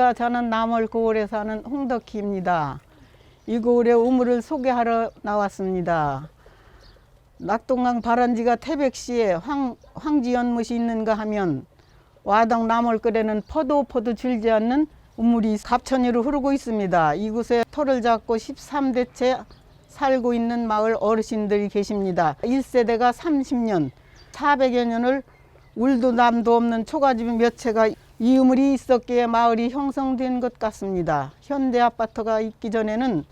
안녕하십니까. 저는 남월 고을에 사는 홍덕희입니다. 이 고을의 우물을 소개하러 나왔습니다. 낙동강 발원지가 태백시에 황, 황지연 못이 있는가 하면 와당 남월거리는 포도 포도 줄지 않는 우물이 갑천이로 흐르고 있습니다. 이곳에 터를 잡고 13대째 살고 있는 마을 어르신들이 계십니다. 1세대가 30년, 400여 년을 울도 남도 없는 초가집 몇 채가 이 우물이 있었기에 마을이 형성된 것 같습니다. 현대 아파트가 있기 전에는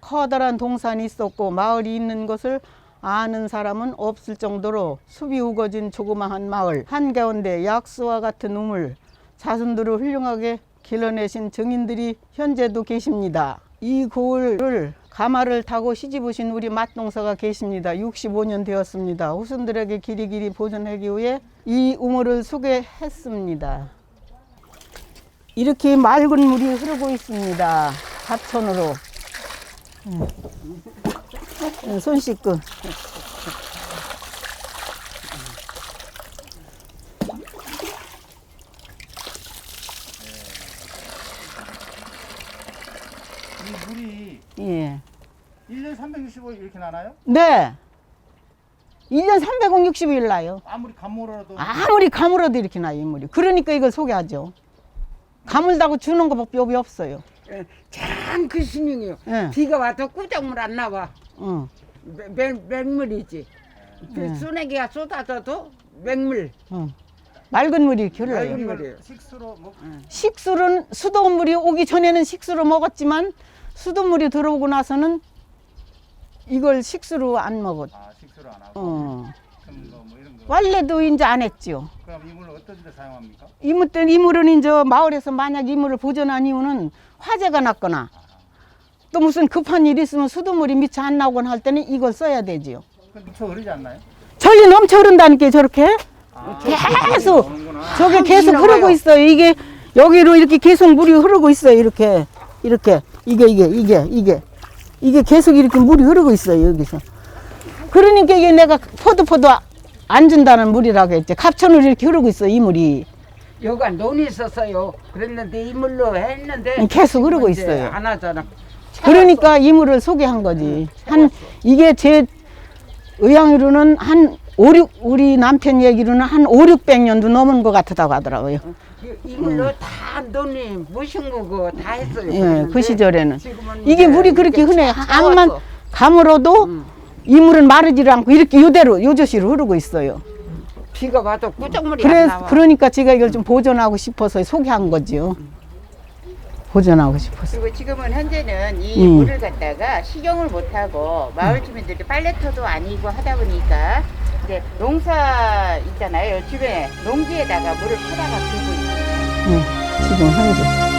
커다란 동산이 있었고 마을이 있는 것을 아는 사람은 없을 정도로 숲이 우거진 조그마한 마을 한가운데 약수와 같은 우물 자손들을 훌륭하게 길러내신 증인들이 현재도 계십니다. 이 고을을 가마를 타고 시집 오신 우리 맛동서가 계십니다. 65년 되었습니다. 후손들에게 길이 길이 보존하기 위해 이 우물을 소개했습니다. 이렇게 맑은 물이 흐르고 있습니다. 갑천으로. 음. 음, 손 씻고. 이 물이 예. 1년 365일 이렇게 나나요? 네. 1년 360일 나요. 아무리 감모라도 아무리 가물어도 이렇게 나요, 이 물이. 그러니까 이걸 소개하죠. 가물다고 주는 것밖에 없어요. 참그 신용이요. 예. 비가 와도 꾸정물 안 나와. 응. 맹- 맹, 맹물이지. 그 네. 소나기가 쏟아져도 맹물. 응. 맑은 물이 흘러요. 맑은 물이에요. 식수로 먹 식수는 수돗물이 오기 전에는 식수로 먹었지만 수돗물이 들어오고 나서는 이걸 식수로 안 먹었. 아 식수로 안 하고 어. 뭐, 뭐 이런 거 원래도 이제 안 했죠. 그럼 이 물을 어떤 데 사용합니까? 이물 때 이물은 이제 마을에서 만약 이물을 보존한 이유는 화재가 났거나 또 무슨 급한 일이 있으면 수돗물이 미처 안 나오거나 할 때는 이걸 써야 되지요. 그 미쳐 흐르지 않나요? 전리 넘쳐 흐른다니까 저렇게 아, 계속. 저게 계속 나와요. 흐르고 있어요. 이게 여기로 이렇게 계속 물이 흐르고 있어요. 이렇게 이렇게 이게 이게 이게 이게 이게 계속 이렇게 물이 흐르고 있어요. 여기서. 그러니까 이게 내가 포도 포도 안 준다는 물이라고 했지. 갑천으로 이렇게 흐르고 있어 이 물이. 여가 논이 있었어요. 그랬는데 이 물로 했는데 음, 계속 흐르고 이제 있어요. 안 하잖아. 그러니까 이 물을 소개한 거지. 한 이게 제 의향으로는 한 5, 6 우리 남편 얘기로는 한 5, 600년도 넘은 것 같다고 하더라고요. 이- 이물로 다 논이 무신 거고 다 했어요. 예, 그랬는데 그 시절에는 지금은 이게 이제 물이 그렇게 이렇게 흔해. 차- 차왔어. 가물어도 음. 이 물은 마르지 않고 이렇게 요대로 요조시로 흐르고 있어요. 비가 와도 꾸정물이 안 그래 나와. 그러니까 제가 이걸 좀 보존하고 싶어서 소개한 거지요. 보존하고 싶어서. 그리고 지금은 현재는 이 음. 물을 갖다가 식용을 못하고 마을 주민들이 빨래터도 아니고 하다 보니까 이제 농사 있잖아요. 주변에 농지에다가 물을 퍼다가 두고 있어요. 예, 지금 현재.